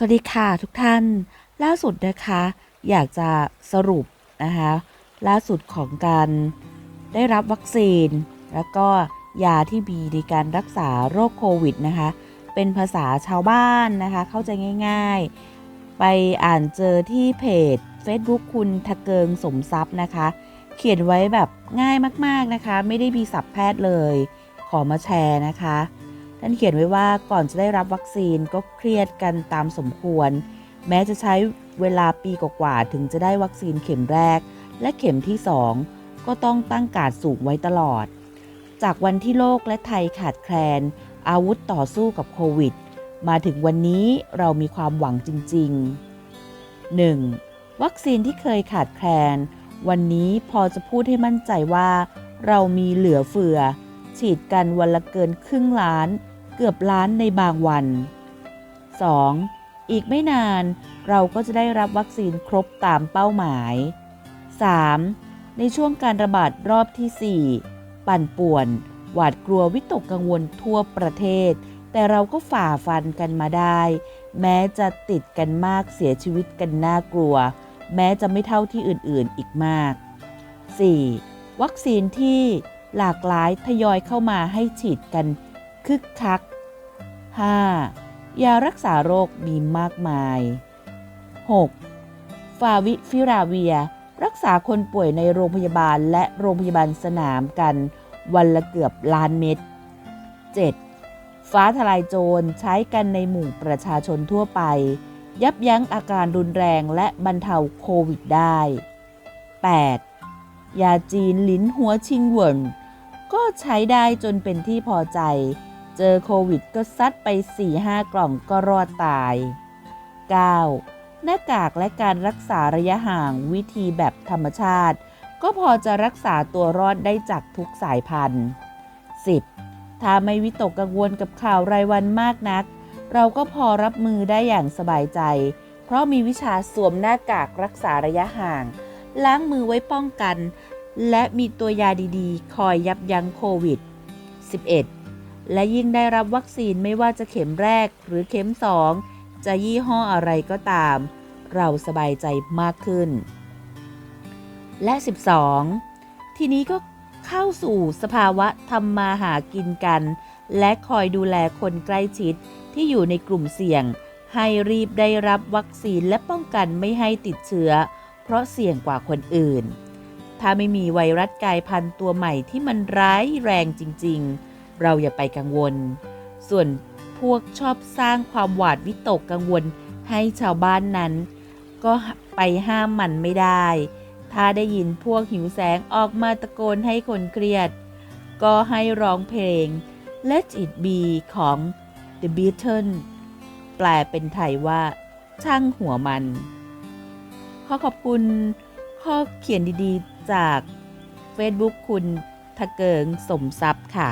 สวัสดีค่ะทุกท่าน ล่าสุดนะคะ อยากจะสรุปนะคะ ล่าสุดของการได้รับวัคซีน แล้วก็ยาที่มีในการรักษาโรคโควิดนะคะ เป็นภาษาชาวบ้านนะคะ เข้าใจง่าย ๆ ไปอ่านเจอที่เพจ Facebook คุณทะเกิงสมทรัพย์นะคะ เขียนไว้แบบง่ายมากๆนะคะ ไม่ได้มีศัพท์แพทย์เลย ขอมาแชร์นะคะ ท่านเขียนไว้ว่าก่อนจะได้รับวัคซีนก็เครียดกันตามสมควร แม้จะใช้เวลาปีกว่าถึงจะได้วัคซีนเข็มแรก และเข็มที่ 2 ก็ต้องตั้งการสูงไว้ตลอด จากวันที่โลกและไทยขาดแคลน อาวุธต่อสู้กับโควิด มาถึงวันนี้เรามีความหวังจริง ๆ 1. วัคซีนที่เคยขาดแคลน วันนี้พอจะพูดให้มั่นใจว่า เรามีเหลือเฟือ ฉีดกันวันละเกินครึ่งล้าน เกือบล้านในบางวัน 2. อีกไม่นานเราก็จะได้รับวัคซีนครบตามเป้าหมาย 3. ในช่วงการระบาดรอบที่ 4 ปั่นป่วน หวาดกลัววิตกกังวลทั่วประเทศ แต่เราก็ฝ่าฟันกันมาได้ แม้จะติดกันมากเสียชีวิตกันน่ากลัว แม้จะไม่เท่าที่อื่นๆอีกมาก 4. วัคซีนที่หลากหลายทยอยเข้ามาให้ฉีดกัน คึกคัก 5. ยารักษาโรคมีมากมาย 6. ฟาวิฟิราเวีย รักษาคนป่วยในโรงพยาบาลและโรงพยาบาลสนามกัน วันละเกือบล้านเม็ด 7. ฟ้าทลายโจรใช้กันในหมู่ประชาชนทั่วไป ยับยั้งอาการรุนแรงและบรรเทาโควิดได้ 8. ยาจีนลิ้นหัวชิงเหวินก็ใช้ได้จนเป็นที่พอใจ เจอโควิดก็ซัดไป 4-5 กล่องก็รอดตาย 9. หน้ากากและการรักษาระยะห่างวิธีแบบธรรมชาติ ก็พอจะรักษาตัวรอดได้จากทุกสายพันธุ์ 10. ถ้าไม่วิตกกังวลกับข่าวรายวันมากนัก เราก็พอรับมือได้อย่างสบายใจ เพราะมีวิชาสวมหน้ากากรักษาระยะห่าง ล้างมือไว้ป้องกัน และมีตัวยาดีๆ คอยยับยั้งโควิด 11. และยิ่งได้รับวัคซีนไม่ว่าจะเข็มแรกหรือเข็ม2จะยี่ห้ออะไรก็ตาม เราสบายใจมากขึ้น และ 12 ทีนี้ก็เข้าสู่สภาวะทำมาหากินกัน และคอยดูแลคนใกล้ชิดที่อยู่ในกลุ่มเสี่ยง ให้รีบได้รับวัคซีนและป้องกันไม่ให้ติดเชื้อ เพราะเสี่ยงกว่าคนอื่น ถ้าไม่มีไวรัสกลายพันธุ์ตัวใหม่ที่มันร้ายแรงจริง ๆ เราอย่าไปกังวล ส่วนพวกชอบสร้างความหวาดวิตกกังวลให้ชาวบ้านนั้น ก็ไปห้ามมันไม่ได้ ถ้าได้ยินพวกหิวแสงออกมาตะโกนให้คนเครียด ก็ให้ร้องเพลง Let It Be ของ The Beatles แปลเป็นไทยว่า ช่างหัวมัน ขอขอบคุณข้อเขียนดีๆจาก Facebook คุณทะเกิงสมทรัพย์ค่ะ